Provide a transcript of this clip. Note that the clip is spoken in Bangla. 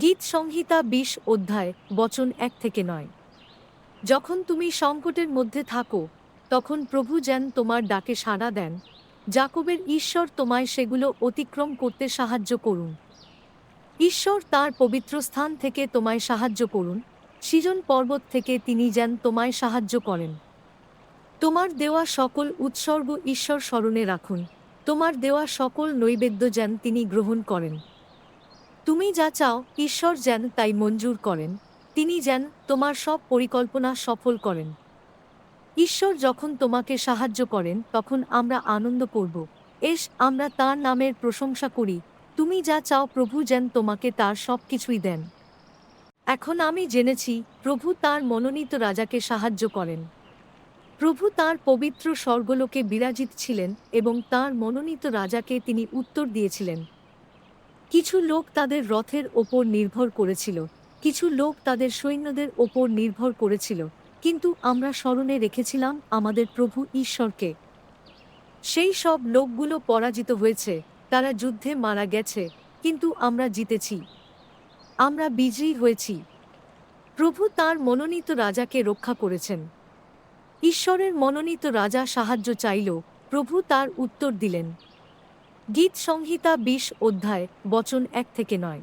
গীত সংহিতা বিশ অধ্যায়, বচন এক থেকে নয়। যখন তুমি সংকটের মধ্যে থাকো, তখন প্রভু যেন তোমার ডাকে সাড়া দেন। জাকবের ঈশ্বর তোমায় সেগুলো অতিক্রম করতে সাহায্য করুন। ঈশ্বর তার পবিত্র স্থান থেকে তোমায় সাহায্য করুন। সৃজন পর্বত থেকে তিনি যেন তোমায় সাহায্য করেন। তোমার দেওয়া সকল উৎসর্গ ঈশ্বর স্মরণে রাখুন। তোমার দেওয়া সকল নৈবেদ্য যেন তিনি গ্রহণ করেন। তুমি যা চাও, ঈশ্বর যেন তাই মঞ্জুর করেন। তিনি যেন তোমার সব পরিকল্পনা সফল করেন। ঈশ্বর যখন তোমাকে সাহায্য করেন, তখন আমরা আনন্দ করব। এস, আমরা তার নামের প্রশংসা করি। তুমি যা চাও, প্রভু যেন তোমাকে তার সব কিছুই দেন। এখন আমি জেনেছি, প্রভু তার মনোনীত রাজাকে সাহায্য করেন। প্রভু তার পবিত্র স্বর্গলোকে বিরাজিত ছিলেন এবং তার মনোনীত রাজাকে তিনি উত্তর দিয়েছিলেন। কিছু লোক তাদের রথের ওপর নির্ভর করেছিল, কিছু লোক তাদের সৈন্যদের ওপর নির্ভর করেছিল, কিন্তু আমরা স্মরণে রেখেছিলাম আমাদের প্রভু ঈশ্বরকে। সেই সব লোকগুলো পরাজিত হয়েছে, তারা যুদ্ধে মারা গেছে, কিন্তু আমরা জিতেছি। আমরা বিজয়ী হয়েছি। প্রভু তার মনোনীত রাজাকে রক্ষা করেছেন। ঈশ্বরের মনোনীত রাজা সাহায্য চাইল, প্রভু তার উত্তর দিলেন। গীত সংহিতা বিশ অধ্যায় বচন এক থেকে নয়।